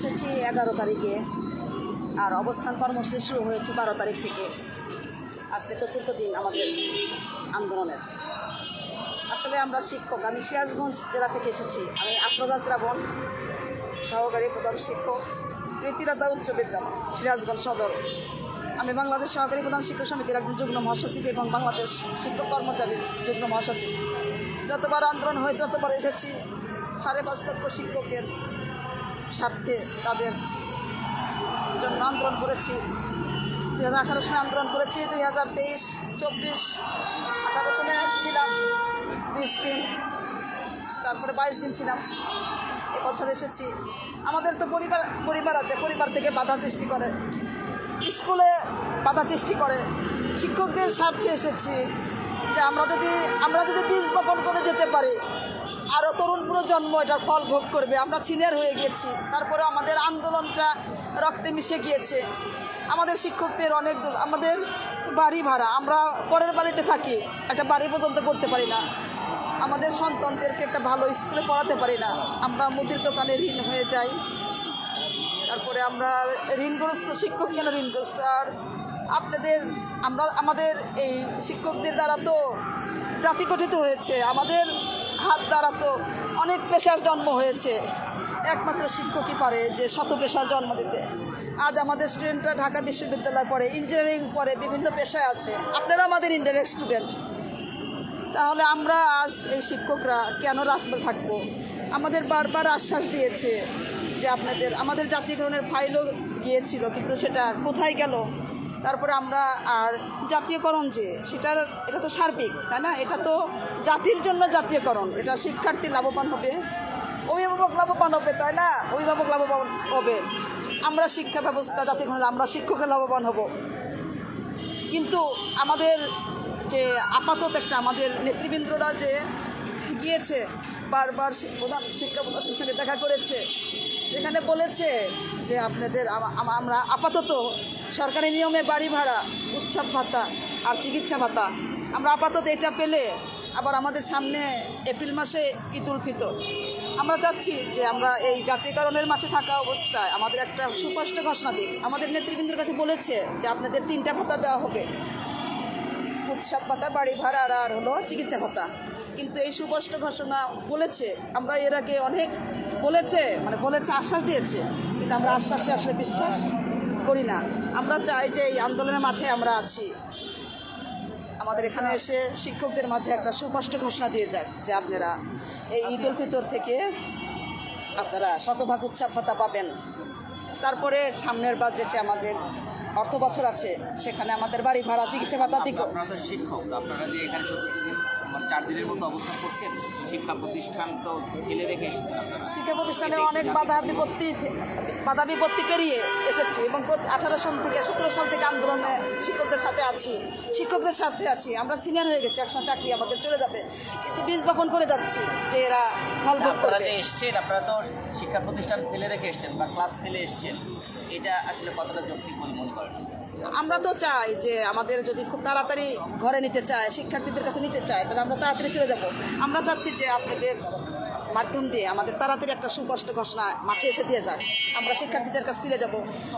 এসেছি এগারো তারিখে। আর অবস্থান কর্মসূচি শুরু হয়েছে বারো তারিখ থেকে। আজকে চতুর্থ দিন আমাদের আন্দোলনের। আসলে আমরা শিক্ষক, আমি সিরাজগঞ্জ জেলা থেকে এসেছি। আমি আফরোজা শ্রাবণ সহকারী প্রধান শিক্ষক প্রীতিলতা উচ্চ বিদ্যালয়, সিরাজগঞ্জ সদর। আমি বাংলাদেশ সহকারী প্রধান শিক্ষক সমিতির একজন যুগ্ম মহাসচিব এবং বাংলাদেশ শিক্ষক কর্মচারীর যুগ্ম মহাসচিব। যতবার আন্দোলন হয়ে, যতবার এসেছি, সাড়ে পাঁচ লক্ষ শিক্ষকের স্বার্থে তাদের জন্য আন্দোলন করেছি। দুই হাজার আঠারো সালে আন্দোলন করেছি, দুই হাজার তেইশ, চব্বিশ, আঠারো সালে ছিলাম, বিশ দিন, তারপরে বাইশ দিন ছিলাম, এবছর এসেছি। আমাদের তো পরিবার পরিবার আছে, পরিবার থেকে বাধা সৃষ্টি করে। স্কুলে বাধা সৃষ্টি করে। শিক্ষকদের স্বার্থে এসেছি যে আমরা যদি আমরা যদি বীজ বপন করে যেতে পারি আরও তরুণ প্রজন্ম এটার ফল ভোগ করবে। আমরা সিনিয়র হয়ে গেছি। তারপরে আমাদের আন্দোলনটা রক্তে মিশে গিয়েছে। আমাদের শিক্ষকদের অনেক দূর আমাদের বাড়ি ভাড়া। আমরা পরের বাড়িতে থাকি। একটা বাড়ি পর্যন্ত করতে পারি না। আমাদের সন্তানদেরকে একটা ভালো স্কুলে পড়াতে পারি না। আমরা মুদির দোকানে ঋণ হয়ে যাই। তারপরে আমরা ঋণগ্রস্ত, শিক্ষক কেন ঋণগ্রস্ত? আর আপনাদের, আমরা, আমাদের এই শিক্ষকদের দ্বারা তো জাতি গঠিত হয়েছে। আমাদের হাত দ্বারা তো অনেক পেশার জন্ম হয়েছে। একমাত্র শিক্ষকই পারে যে শত পেশার জন্ম দিতে। আজ আমাদের স্টুডেন্টরা ঢাকা বিশ্ববিদ্যালয় পড়ে ইঞ্জিনিয়ারিং পড়ে, বিভিন্ন পেশায় আছে। আপনারা আমাদের ইন্টারেক্ট স্টুডেন্ট তাহলে আমরা আজ এই শিক্ষকরা কেন রাসমেল থাকব? আমাদের বারবার আশ্বাস দিয়েছে যে আপনাদের, আমাদের জাতীয়করণের ফাইলও গিয়েছিল, কিন্তু সেটা কোথায় গেল? তারপরে আমরা আর জাতীয়করণ যে, সেটার, এটা তো সার্বিক, তাই না? এটা তো জাতির জন্য জাতীয়করণ। এটা শিক্ষার্থী লাভবান হবে, অভিভাবক লাভবান হবে, তাই না? অভিভাবক লাভবান হবে। আমরা শিক্ষা ব্যবস্থা জাতীয়করণ আমরা শিক্ষকের লাভবান হব। কিন্তু আমাদের যে আপাতত একটা আমাদের নেতৃবৃন্দরা যে গিয়েছে, বারবার প্রধান শিক্ষা প্রধানের সঙ্গে দেখা করেছে এখানে বলেছে যে আপনাদের আম- আম- আমরা আপাতত সরকারি নিয়মে বাড়ি ভাড়া, উৎসব ভাতা আর চিকিৎসা ভাতা। আমরা আপাতত এটা পেলে আবার আমাদের সামনে এপ্রিল মাসে ঈদ উল ফিতর। আমরা চাচ্ছি যে আমরা এই জাতীয়করণের মাঠে থাকা অবস্থায় আমাদের একটা সুস্পষ্ট ঘোষণা দিক। আমাদের নেতৃবৃন্দের কাছে বলেছে যে আপনাদের তিনটা ভাতা দেওয়া হবে। উৎসব ভাতা, বাড়ি ভাড়া আর আর হলো চিকিৎসা ভাতা। কিন্তু এই সুস্পষ্ট ঘোষণা বলেছে, আমরা এর আগে অনেক বলেছে মানে বলেছে, আশ্বাস দিয়েছে। কিন্তু আমরা আশ্বাসে আসলে বিশ্বাস করি না। আমরা চাই যে এই আন্দোলনের মাঠে আমরা আছি। আমাদের এখানে এসে শিক্ষকদের মাঝে একটা সুস্পষ্ট ঘোষণা দিয়ে যাক যে আপনারা এই ঈদ উল ফিতর থেকে আপনারা শতভাগ উৎসব ভাতা পাবেন। তারপরে সামনের বাজেটে আমাদের অর্থ বছর আছে, সেখানে আমাদের বাড়ি ভাড়া, চিকিৎসা ভাতা দিক শিক্ষক, আপনারা যে এখানে মানে চার দিনের মতো অবস্থান করছেন শিক্ষা প্রতিষ্ঠান তো ফেলে রেখে এসেছেন আপনারা। শিক্ষা প্রতিষ্ঠানে অনেক বাধা বিপত্তি বাধা বিপত্তি পেরিয়ে এসেছি এবং আঠারো সাল থেকে সতেরো সাল থেকে আন্দোলনে শিক্ষকদের সাথে আছি। শিক্ষকদের সাথে আছি। আমরা সিনিয়র হয়ে গেছি একসময় চাকরি আমাদের চলে যাবে। কিন্তু বীজ বপন করে যাচ্ছি যে এরা ফল আপনারা যে এসছেন আপনারা তো শিক্ষা প্রতিষ্ঠান ফেলে রেখে এসছেন বা ক্লাস ফেলে এসছেন। এটা আসলে কতটা যৌক্তিক বলে মনে করেন? আমরা তো চাই যে আমাদের যদি খুব তাড়াতাড়ি ঘরে নিতে চায়, শিক্ষার্থীদের কাছে নিতে চায়, তাহলে আমরা তাড়াতাড়ি চলে যাব। আমরা চাচ্ছি যে আপনাদের মাধ্যম দিয়ে আমাদের তাড়াতাড়ি একটা সুস্পষ্ট ঘোষণা মাঠে এসে দিয়ে যাক। আমরা শিক্ষার্থীদের কাছে ফিরে যাব।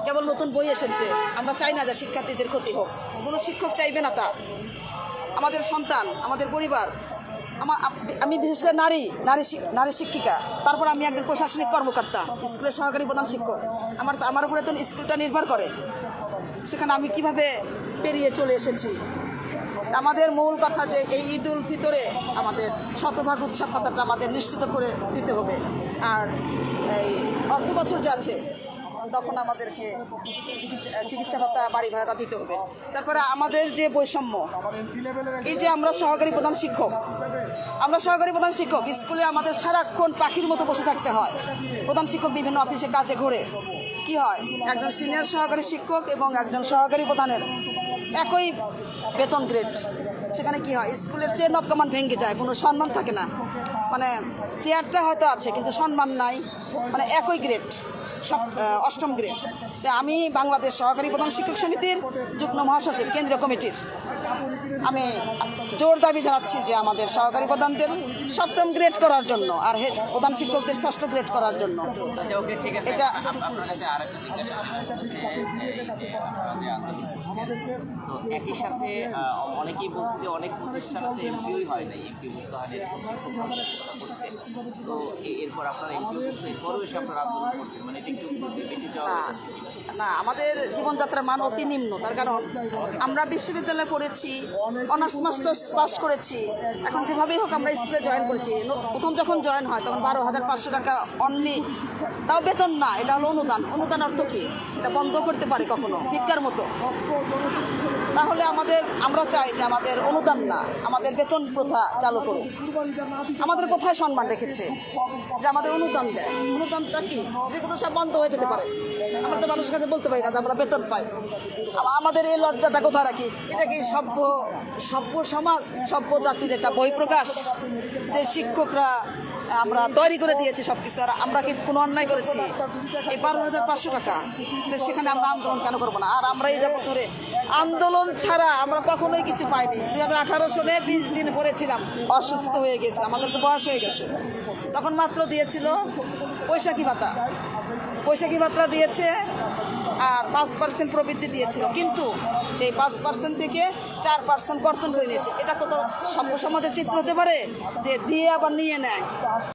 কেবল নতুন বই এসেছে। আমরা চাই না যে শিক্ষার্থীদের ক্ষতি হোক। কোনো শিক্ষক চাইবে না তা। আমাদের সন্তান, আমাদের পরিবার আমার আমি বিশেষ করে নারী নারী নারী শিক্ষিকা। তারপর আমি একজন প্রশাসনিক কর্মকর্তা, স্কুলের সহকারী প্রধান শিক্ষক। আমার আমার উপরে তো স্কুলটা নির্ভর করে। সেখানে আমি কীভাবে পেরিয়ে চলে এসেছি? আমাদের মূল কথা যে এই ঈদ উল ফিতরে আমাদের শতভাগ উৎসব ভাতাটা আমাদের নিশ্চিত করে দিতে হবে। আর এই অর্থ বছর যে আছে তখন আমাদেরকে চিকিৎসা ভাতা, বাড়ি ভাড়াটা দিতে হবে। তারপরে আমাদের যে বৈষম্য, এই যে আমরা সহকারী প্রধান শিক্ষক, আমরা সহকারী প্রধান শিক্ষক, স্কুলে আমাদের সারাক্ষণ পাখির মতো বসে থাকতে হয়। প্রধান শিক্ষক বিভিন্ন অফিসে কাজে ঘুরে। কি হয়? একজন সিনিয়র সহকারী শিক্ষক এবং একজন সহকারী প্রধানের একই বেতন গ্রেড সেখানে কি হয়? স্কুলের চেন অফ কমান্ড ভেঙে যায়, কোনো সম্মান থাকে না। মানে চেয়ারটা হয়তো আছে, কিন্তু সম্মান নাই। মানে একই গ্রেড সব অষ্টম গ্রেড। তো আমি বাংলাদেশ সহকারী প্রধান শিক্ষক সমিতির যুগ্ম মহাসচিব, কেন্দ্রীয় কমিটির। আমি জোর দাবি জানাচ্ছি যে আমাদের সহকারী প্রধানদের সপ্তম গ্রেড করার জন্য আর প্রধান শিক্ষকদের ষষ্ঠ গ্রেড করার জন্য। আচ্ছা ওকে ঠিক আছে। এটা- আপনার কাছে জিজ্ঞাসা তো একই সাথে অনেকেই বলছে যে অনেক প্রতিষ্ঠান আছে এমপিওই হয় মুক্ত হয় না কথা করছে। তো এরপর আপনারা এমপিও মুক্ত এরপরও এসে আপনারা আন্দোলন করছেন মানে একটু বেঁচে যাওয়া না আমাদের জীবনযাত্রার মান অতি নিম্ন তার কারণ আমরা বিশ্ববিদ্যালয়ে পড়েছি অনার্স মাস্টার্স পাস করেছি। এখন যেভাবেই হোক আমরা স্কুলে জয়েন করেছি। প্রথম যখন জয়েন হয়, তখন বারো হাজার পাঁচশো টাকা অনলি তাও বেতন না, এটা হলো অনুদান। অনুদান অর্থ কি? এটা বন্ধ করতে পারে কখনো, ভিক্ষার মতো। তাহলে আমাদের, আমরা চাই যে আমাদের অনুদান না, আমাদের বেতন প্রথা চালু করুক। আমাদের কোথায় সম্মান রেখেছে যে আমাদের অনুদান দেয়? অনুদানটা কি? যে কোনো সব বন্ধ হয়ে যেতে পারে। আমরা তো মানুষের কাছে বলতে পারি না যে আমরা বেতন পাই। আমাদের এই লজ্জাটা কোথায় রাখি? এটা কি সভ্য সভ্য সমাজ, সভ্য জাতির একটা বহিঃপ্রকাশ? যে শিক্ষকরা আমরা তৈরি করে দিয়েছি সব কিছু আর আমরা কি কোনো অন্যায় করেছি? এই বারো হাজার পাঁচশো টাকা। সেখানে আমরা আন্দোলন কেন করব না? আর আমরা এই যাবত ধরে আন্দোলন ছাড়া আমরা কখনোই কিছু পাইনি। দুই হাজার আঠারো সালে বিশ দিন পড়েছিলাম, অসুস্থ হয়ে গেছে আমাদের তো বয়স হয়ে গেছে। তখন মাত্র দিয়েছিল বৈশাখী ভাতা। বৈশাখী ভাতা দিয়েছে আর পাঁচ পার্সেন্ট প্রবৃদ্ধি দিয়েছিল। কিন্তু সেই পাঁচ পার্সেন্ট থেকে চার পার্সেন্ট কর্তন করে নিয়েছে এটা কত সভ্য সমাজের চিত্র হতে পারে যে দিয়ে আবার নিয়ে নেয়।